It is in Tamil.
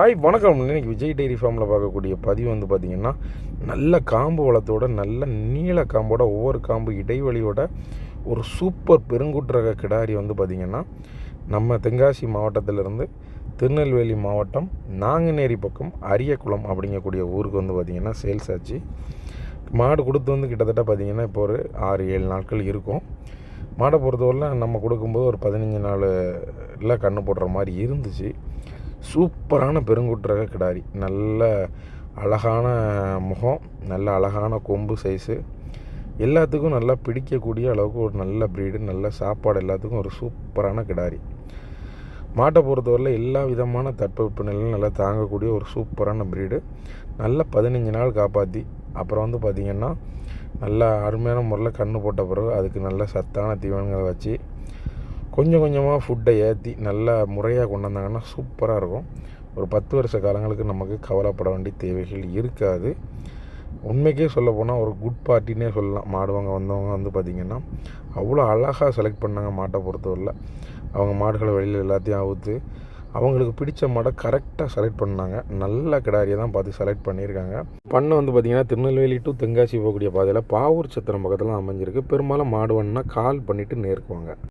ஹாய் வணக்கம். இன்னைக்கு விஜய் டெய்ரி ஃபார்மில் பார்க்கக்கூடிய பதிவு வந்து பார்த்திங்கன்னா நல்ல காம்பு வளத்தோட நல்ல நீள காம்போட ஒவ்வொரு காம்பு இடைவெளியோட ஒரு சூப்பர் பெருங்குற்றக கிடாரி வந்து பார்த்திங்கன்னா நம்ம தென்காசி மாவட்டத்திலிருந்து திருநெல்வேலி மாவட்டம் நாங்குநேரி பக்கம் அரியக்குளம் அப்படிங்கக்கூடிய ஊருக்கு வந்து பார்த்திங்கன்னா சேல்ஸ் ஆச்சு. மாடு கொடுத்து வந்து கிட்டத்தட்ட பார்த்திங்கன்னா இப்போ ஒரு ஆறு ஏழு நாட்கள் இருக்கும். மாடை பொறுத்தவரையில் நம்ம கொடுக்கும்போது ஒரு பதினஞ்சு நாளில் கன்று போடுற மாதிரி இருந்துச்சு. சூப்பரான பெருங்குற்றக கிடாரி. நல்ல அழகான முகம் நல்ல அழகான கொம்பு சைஸு எல்லாத்துக்கும் நல்லா பிடிக்கக்கூடிய அளவுக்கு ஒரு நல்ல ப்ரீடு நல்ல சாப்பாடு எல்லாத்துக்கும் ஒரு சூப்பரான கிடாரி. மாட்டை பொறுத்தவரையில் எல்லா விதமான தட்பவெப்பநிலையும் நல்லா தாங்கக்கூடிய ஒரு சூப்பரான ப்ரீடு நல்ல பதினஞ்சு நாள் காப்பாற்றி அப்புறம் வந்து பார்த்திங்கன்னா நல்லா அருமையான முறையில் கன்று போட்ட பிறகு அதுக்கு நல்ல சத்தான தீவனங்களை வச்சு கொஞ்சம் கொஞ்சமாக ஃபுட்டை ஏற்றி நல்லா முறையாக கொண்டு வந்தாங்கன்னா சூப்பராக இருக்கும். ஒரு பத்து வருஷ காலங்களுக்கு நமக்கு கவலைப்பட வேண்டிய தேவைகள் இருக்காது. உண்மைக்கே சொல்ல போனால் ஒரு குட் பார்ட்டினே சொல்லலாம். மாடுவாங்க வந்தவங்க வந்து பார்த்திங்கன்னா அவ்வளோ அழகாக செலக்ட் பண்ணாங்க மாட்டை பொறுத்தவரையில். அவங்க மாடுகளை வெளியில் எல்லாத்தையும் அவுத்து அவங்களுக்கு பிடிச்ச மாடை கரெக்டாக செலக்ட் பண்ணாங்க. நல்ல கிடாரியை தான் பார்த்து செலக்ட் பண்ணியிருக்காங்க. பண்ணை வந்து பார்த்திங்கன்னா திருநெல்வேலி டு தென்காசி போகக்கூடிய பாதையில் பாவூர் சத்திரம் பக்கத்தில் அமைஞ்சிருக்கு. பெரும்பாலும் மாடு வேணுன்னா கால் பண்ணிவிட்டு நேருக்குவாங்க.